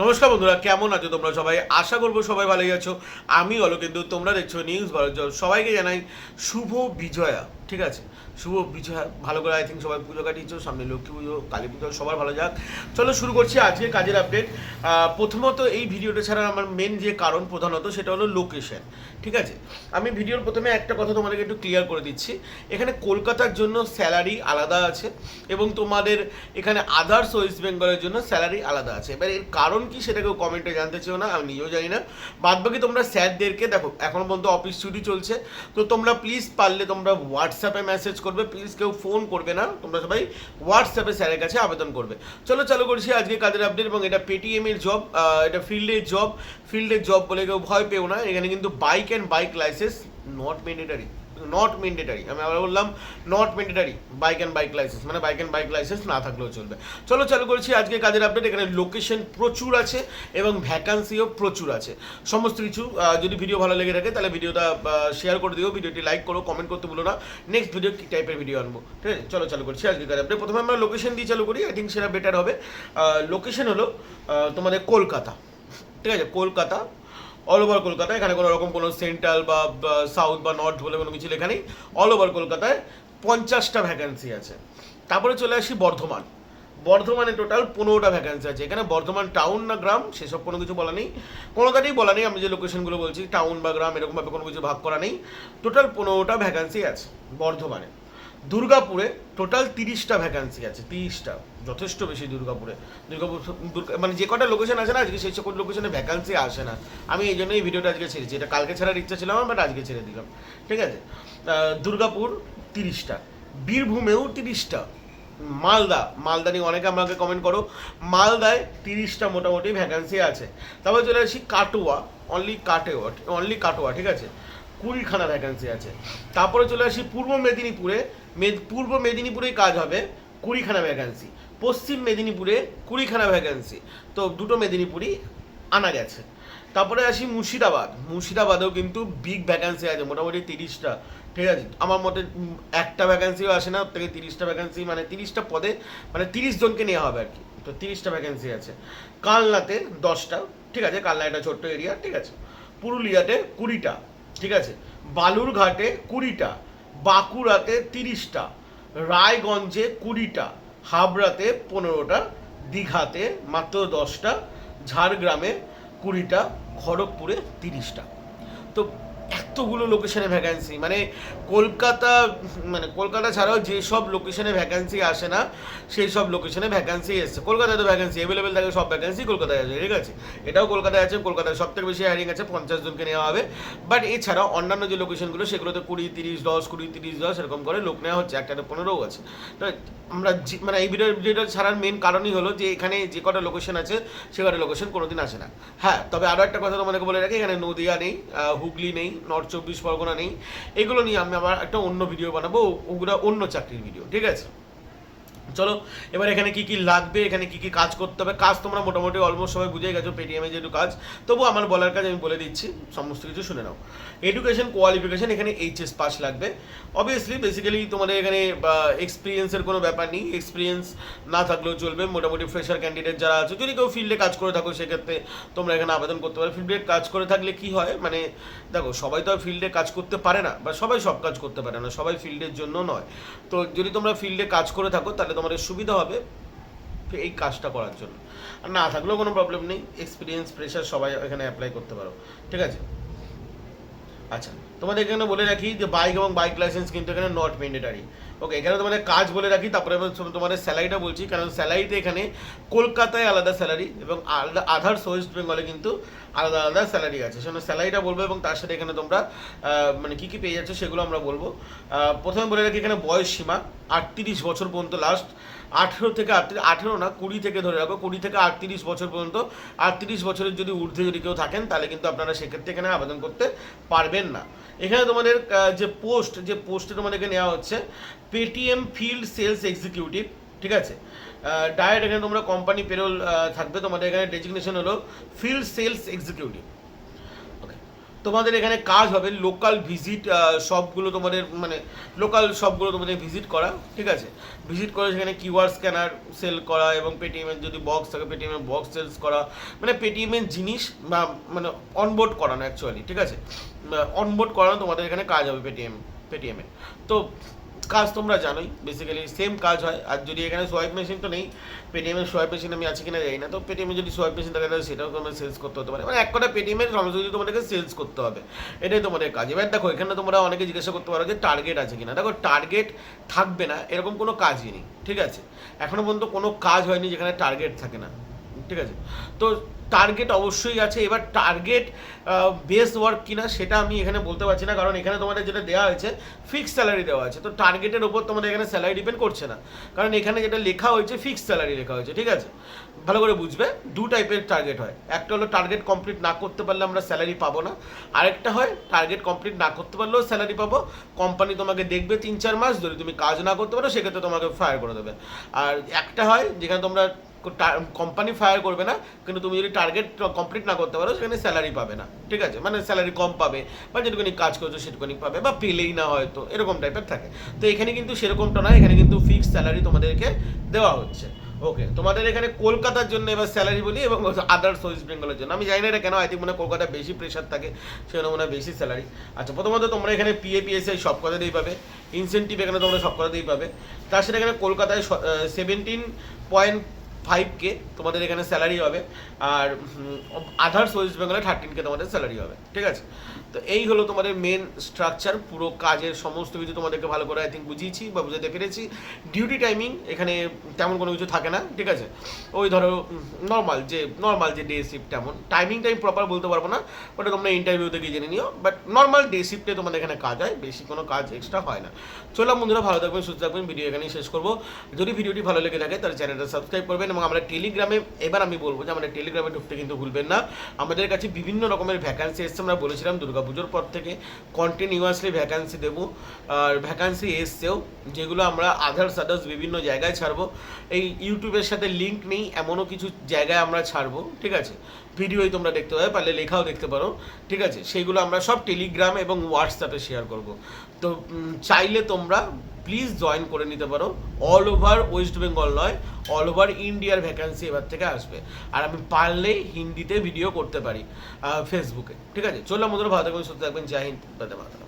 নমস্কার বন্ধুরা, কেমন আছো তোমরা সবাই? আশা করব সবাই ভালোই আছো। আমি বলো কিন্তু তোমরা দেখছ নিউজ ভারত সবাইকে জানাই শুভ বিজয়া। ঠিক আছে। শুভ বিজয়া, ভালো করে আই থিঙ্ক সবাই পুজো কাটিয়েছো, সামনে লক্ষ্মী পুজো, কালী পুজো, সবার ভালো যাক। চলো শুরু করছি আজকে কাজের আপডেট প্রথমত এই ভিডিওটা ছাড়া আমার মেন যে কারণ প্রধানত, সেটা হলো লোকেশন ঠিক আছে? আমি ভিডিওর প্রথমে একটা কথা তোমাদেরকে একটু ক্লিয়ার করে দিচ্ছি। এখানে কলকাতার জন্য স্যালারি আলাদা আছে এবং তোমাদের এখানে আদার্স ওয়েস্ট বেঙ্গলের জন্য স্যালারি আলাদা আছে। এবার এর কারণ কি সেটা কেউ কমেন্টে জানতে চাও না, আমি নিজেও জানি না। বাদ বাকি তোমরা স্যারদেরকে, দেখো, এখন পর্যন্ত অফিস ছুটি চলছে। তো তোমরা প্লিজ পারলে তোমরা হোয়াটসঅ্যাপে মেসেজ করবে প্লিজ কেউ ফোন করবে না, তোমরা সবাই হোয়াটসঅ্যাপে স্যারের কাছে আবেদন করবে। চলো, চালু করছি আজকে কাজের আপডেট এবং এটা পেটিএমের জব এটা ফিল্ডের জব ফিল্ডের জব বলে কেউ ভয় পেও না, এখানে কিন্তু bike and bike licence not mandatory not mandatory আমি আবার বললাম not mandatory bike and bike licence মানে বাইক অ্যান্ড বাইক লাইসেন্স না থাকলেও চলবে। চলো, চালু করছি আজকে কাজের আপডেট এখানে লোকেশন প্রচুর আছে এবং ভ্যাকান্সিও প্রচুর আছে। সমস্ত কিছু যদি ভিডিও ভালো লেগে থাকে, তাহলে ভিডিওটা শেয়ার করে দিও। ভিডিওটি লাইক করো কমেন্ট করতে ভুলো না। নেক্সট ভিডিও কী টাইপের ভিডিও আনব? ঠিক আছে? চলো, চালু করছি আজকে কাজের আপডেট প্রথমে আমরা লোকেশন দিয়ে চালু করি। আই থিঙ্ক সেটা বেটার হবে। লোকেশন হলো তোমাদের কলকাতা। ঠিক আছে? কলকাতা অল ওভার কলকাতা এখানে কোনো রকম কোনো সেন্ট্রাল বা সাউথ বা নর্থ বলে কোনো কিছু লেখা নেই। অল ওভার কলকাতায় পঞ্চাশটা ভ্যাকান্সি আছে। তারপরে চলে আসি বর্ধমান। বর্ধমানে টোটাল পনেরোটা ভ্যাকান্সি আছে। এখানে বর্ধমান টাউন না গ্রাম, সেসব কোনো কিছু বলা নেই। কোনোটাতেই বলা নেই, আমি যে লোকেশনগুলো বলছি টাউন বা গ্রাম, এরকমভাবে কোনো কিছু ভাগ করা নেই। টোটাল পনেরোটা ভ্যাকান্সি আছে বর্ধমানে। দুর্গাপুরে টোটাল তিরিশটা ভ্যাকান্সি আছে, তিরিশটা, যথেষ্ট বেশি দুর্গাপুরে। দুর্গাপুর দুর্গা মানে যে কটা লোকেশন আছে না, আজকে সেই সকল লোকেশনে ভ্যাকান্সি আসে না। আমি এই জন্যই ভিডিওটা আজকে ছেড়েছি। এটা কালকে ছাড়ার ইচ্ছা ছিল আমার বাট আজকে ছেড়ে দিলাম। ঠিক আছে? দুর্গাপুর তিরিশটা, বীরভূমেও তিরিশটা, মালদা মালদা নিয়ে অনেকে আমাকে কমেন্ট করো, মালদায় তিরিশটা মোটামুটি ভ্যাকান্সি আছে। তারপরে চলে আসি কাটোয়া অনলি কাটোয়া অনলি কাটোয়া, ঠিক আছে? কুড়িখানা ভ্যাকান্সি আছে। তারপরে চলে আসি পূর্ব মেদিনীপুরে পূর্ব মেদিনীপুরেই কাজ হবে কুড়িখানা ভ্যাকান্সি পশ্চিম মেদিনীপুরে কুড়িখানা ভ্যাকান্সি তো দুটো মেদিনীপুরই আনা গেছে। তারপরে আসি মুর্শিদাবাদ। মুর্শিদাবাদেও কিন্তু বিগ ভ্যাকান্সি আছে, মোটামুটি তিরিশটা। ঠিক আছে? আমার মতে একটা ভ্যাকান্সিও আসে না, থেকে তিরিশটা ভ্যাকান্সি মানে তিরিশটা পদে মানে তিরিশ জনকে নেওয়া হবে আর কি। তো তিরিশটা ভ্যাকান্সি আছে। কালনাতে দশটা, ঠিক আছে? কালনা একটা ছোট্ট এরিয়া ঠিক আছে? পুরুলিয়াতে কুড়িটা, ঠিক আছে? বালুরঘাটে কুড়িটা বাঁকুড়াতে তিরিশটা রায়গঞ্জে কুড়িটা হাবড়াতে পনেরোটা দীঘাতে মাত্র দশটা ঝাড়গ্রামে কুড়িটা খড়গপুরে তিরিশটা। তো এতগুলো লোকেশনে ভ্যাকান্সি মানে কলকাতা মানে কলকাতা ছাড়াও যেসব লোকেশনে ভ্যাকান্সি আসে না সেই সব লোকেশনে ভ্যাকান্সি এসছে। কলকাতায় তো ভ্যাকান্সি অ্যাভেলেবেল থাকে সব ভ্যাকান্সি কলকাতায় আছে, ঠিক আছে? এটাও কলকাতায় আছে, কলকাতায় সব থেকে বেশি হায়ারিং আছে, পঞ্চাশ জনকে নেওয়া হবে। বাট এছাড়াও অন্যান্য যে লোকেশনগুলো সেগুলোতে কুড়ি, তিরিশ, দশ, কুড়ি, তিরিশ, দশ, এরকম করে লোক নেওয়া হচ্ছে একটাতে পনেরোও আছে। তো আমরা মানে এই ভিডিও ভিডিওটা ছাড়ার মেন কারণই হলো যে এখানে যে কটা লোকেশন আছে, সে কটা লোকেশন কোনোদিন আসে না। হ্যাঁ তবে আরও একটা কথা তোমাদেরকে বলে রাখি, এখানে নদিয়া নেই হুগলি নেই নর্থ চব্বিশ পরগনা নেই। এগুলো নিয়ে আমি আবার একটা অন্য ভিডিও বানাবো, ওগুলো অন্য চাকরির ভিডিও ঠিক আছে? চলো, এবার এখানে কি কি লাগবে, এখানে কি কি কাজ করতে হবে, কাজ তোমরা মোটামুটি অলমোস্ট সবাই বুঝে গেছো পেটিএমে যেহেতু কাজ, তবু আমার বলার কাজ আমি বলে দিচ্ছি, সমস্ত কিছু শুনে নাও। এডুকেশন কোয়ালিফিকেশান এখানে এইচএস পাস লাগবে। অবভিয়াসলি বেসিক্যালি তোমাদের এখানে এক্সপিরিয়েন্সের কোনো ব্যাপার নেই এক্সপিরিয়েন্স না থাকলেও চলবে, মোটামুটি ফ্রেশার ক্যান্ডিডেট যারা আছে, যদি কেউ ফিল্ডে কাজ করে থাকো, সেক্ষেত্রে তোমরা এখানে আবেদন করতে পারো। ফিল্ডে কাজ করে থাকলে কি হয় মানে দেখো, সবাই তো আর ফিল্ডে কাজ করতে পারে না, বা সবাই সব কাজ করতে পারে না, সবাই ফিল্ডের জন্য নয়। তো যদি তোমরা ফিল্ডে কাজ করে থাকো, তাহলে তোমাদের সুবিধা হবে এই কাজটা করার জন্য। আর না থাকলেও কোনো প্রবলেম নেই এক্সপিরিয়েন্স প্রেশার সবাই এখানে অ্যাপ্লাই করতে পারো। ঠিক আছে? আচ্ছা তোমাদের এখানে বলে রাখি যে বাইক এবং বাইক লাইসেন্স কিন্তু এখানে নট ম্যান্ডেটারি ওকে এখানে তোমাদের কাজ বলে রাখি, তারপরে তোমাদের স্যালারিটা বলছি, কারণ স্যালারিতে এখানে কলকাতায় আলাদা স্যালারি এবং আলাদা আধার্স ওয়েস্ট বেঙ্গলে কিন্তু আলাদা আলাদা স্যালারি আছে। সেখানে স্যালারিটা বলব এবং তার সাথে এখানে তোমরা মানে কী কী পেয়ে যাচ্ছ সেগুলো আমরা বলব। প্রথমে বলে রাখি এখানে বয়স সীমা, আটত্রিশ বছর পর্যন্ত লাস্ট আঠেরো থেকে আঠেরো না, কুড়ি থেকে ধরে রাখো, কুড়ি থেকে আটত্রিশ বছর পর্যন্ত, আটত্রিশ বছরের যদি ঊর্ধ্বে যদি কেউ থাকেন, তাহলে কিন্তু আপনারা সেক্ষেত্রে এখানে আবেদন করতে পারবেন না। এখানে তোমাদের যে পোস্ট, যে পোস্টে তোমাদেরকে নেওয়া হচ্ছে পেটিএম ফিল্ড সেলস এক্সিকিউটিভ ঠিক আছে? ডায়েট এখানে তোমরা কোম্পানি পেরোল থাকবে। তোমাদের এখানে ডেজিগনেশন হলো ফিল্ড সেলস এক্সিকিউটিভ তোমাদের এখানে কাজ হবে লোকাল ভিজিট সবগুলো তোমাদের মানে লোকাল সবগুলো তোমাদের ভিজিট করা, ঠিক আছে? ভিজিট করে সেখানে কিউআর স্ক্যানার সেল করা এবং পেটিএমের যদি বক্স থাকে পেটিএমের বক্স সেলস করা মানে পেটিএমের জিনিস বা মানে অনবোর্ড করানো অ্যাকচুয়ালি ঠিক আছে? অনবোর্ড করানো তোমাদের এখানে কাজ হবে পেটিএম পেটিএমে তো কাজ তোমরা জানোই। বেসিক্যালি সেম কাজ হয়। আর যদি এখানে সোয়াইপ মেশিন তো নেই পেটিএমের সোয়াইপ মেশিন আমি আছি কিনা জানি না। তো পেটিএমে যদি সোয়াইপ মেশিন থাকে, তাহলে সেটাও তোমার সেলস করতে হতে পারে। মানে এক কথা পেটিএমের সমস্ত কিছু তোমাদেরকে সেলস করতে হবে, এটাই তোমাদের কাজ। এবার দেখো, এখানে তোমরা অনেকে জিজ্ঞাসা করতে পারো যে টার্গেট আছে কিনা। দেখো টার্গেট থাকবে না, এরকম কোনো কাজই নেই। ঠিক আছে? এখনও পর্যন্ত কোনো কাজ হয়নি যেখানে টার্গেট থাকে না। ঠিক আছে? তো টার্গেট অবশ্যই আছে। এবার টার্গেট বেস ওয়ার্ক কিনা সেটা আমি এখানে বলতে পারছি না। কারণ এখানে তোমাদের যেটা দেওয়া হয়েছে ফিক্স স্যালারি দেওয়া আছে। তো টার্গেটের ওপর তোমাদের এখানে স্যালারি ডিপেন্ড করছে না। কারণ এখানে যেটা লেখা হয়েছে ফিক্স স্যালারি লেখা হয়েছে। ঠিক আছে? ভালো করে বুঝবে? দু টাইপের টার্গেট হয়। একটা হলো টার্গেট কমপ্লিট না করতে পারলে আমরা স্যালারি পাবো না। আরেকটা হয় টার্গেট কমপ্লিট না করতে পারলেও স্যালারি পাবো। কোম্পানি তোমাকে দেখবে তিন চার মাস। যদি তুমি কাজ না করতে পারো, সেক্ষেত্রে তোমাকে ফায়ার করে দেবে। আর একটা হয়, যেখানে তোমরা কোম্পানি ফায়ার করবে না, কিন্তু তুমি যদি টার্গেট কমপ্লিট না করতে পারো, সেখানে স্যালারি পাবে না। ঠিক আছে? মানে স্যালারি কম পাবে, বা যেটুকুনি কাজ করছ সেটুকুনি পাবে, বা পেলেই না হয়তো, এরকম টাইপের থাকে। তো এখানে কিন্তু সেরকমটা নয়, এখানে কিন্তু ফিক্সড স্যালারি তোমাদেরকে দেওয়া হচ্ছে। ওকে তোমাদের এখানে কলকাতার জন্য এবার স্যালারি বলি, এবং আদার্স ওয়েস্ট বেঙ্গলের জন্য। আমি জানি না এটা কেন আই থিঙ্ক মনে হয় কলকাতায় বেশি প্রেশার থাকে সেখানে মনে হয় বেশি স্যালারি আচ্ছা প্রথমত তোমরা এখানে পিএ পিএসআই সব কথাতেই পাবে। ইনসেন্টিভ এখানে তোমরা সব কথাতেই পাবে। তার সাথে এখানে কলকাতায় সেভেন্টিন পয়েন্ট ফাইভ কে তোমাদের এখানে স্যালারি হবে। আর আদার্স ওয়েস্ট বেঙ্গলে থার্টিন কে তোমাদের স্যালারি হবে। ঠিক আছে? তো এই হলো তোমাদের মেন স্ট্রাকচার পুরো কাজের সমস্ত কিছু তোমাদেরকে ভালো করে আই থিঙ্ক বুঝিয়েছি বা বুঝাতে পেরেছি। ডিউটি টাইমিং এখানে তেমন কোনো কিছু থাকে না, ঠিক আছে? ওই ধরো নর্মাল যে নর্মাল যে ডে শিফট তেমন। টাইমিং টাইম প্রপার বলতে পারব না, ওটা তোমরা ইন্টারভিউতে গিয়ে জেনে নিও। বাট নর্মাল ডে শিফটে তোমাদের এখানে কাজ হয়, বেশি কোনো কাজ এক্সট্রা হয় না। চললাম বন্ধুরা, ভালো থাকবেন, সুস্থ থাকবেন ভিডিও এখানেই শেষ করব। যদি ভিডিওটি ভালো লেগে থাকে, তাহলে চ্যানেলটা সাবস্ক্রাইব করবেন এবং আমরা টেলিগ্রামে এবার আমি বলব যে আমরা টেলিগ্রামে ঢুকতে কিন্তু ভুলবেন না। আমাদের কাছে বিভিন্ন রকমের ভ্যাকান্সি এসছে, আমরা বলেছিলাম দুর্গাপুজোর পর থেকে কন্টিনিউয়াসলি ভ্যাকান্সি দেবো। আর ভ্যাকান্সি এসছেও, যেগুলো আমরা আদার্স আদার্স বিভিন্ন জায়গায় ছাড়বো। এই ইউটিউবের সাথে লিঙ্ক নেই, এমনও কিছু জায়গায় আমরা ছাড়বো, ঠিক আছে? ভিডিওই তোমরা দেখতে পাবে, পারলে লেখাও দেখতে পারো, ঠিক আছে? সেইগুলো আমরা সব টেলিগ্রাম এবং হোয়াটসঅ্যাপে শেয়ার করব। তো চাইলে তোমরা প্লিজ জয়েন করে নিতে পারো। অল ওভার ওয়েস্ট বেঙ্গল নয় অল ওভার ইন্ডিয়ার ভ্যাকান্সি এবার থেকে আসবে। আর আমি পারলেই হিন্দিতে ভিডিও করতে পারি ফেসবুকে ঠিক আছে? চললাম মধ্যে ভালো থাকবেন থাকবেন। জয় হিন্দ বাদে মাতারাম।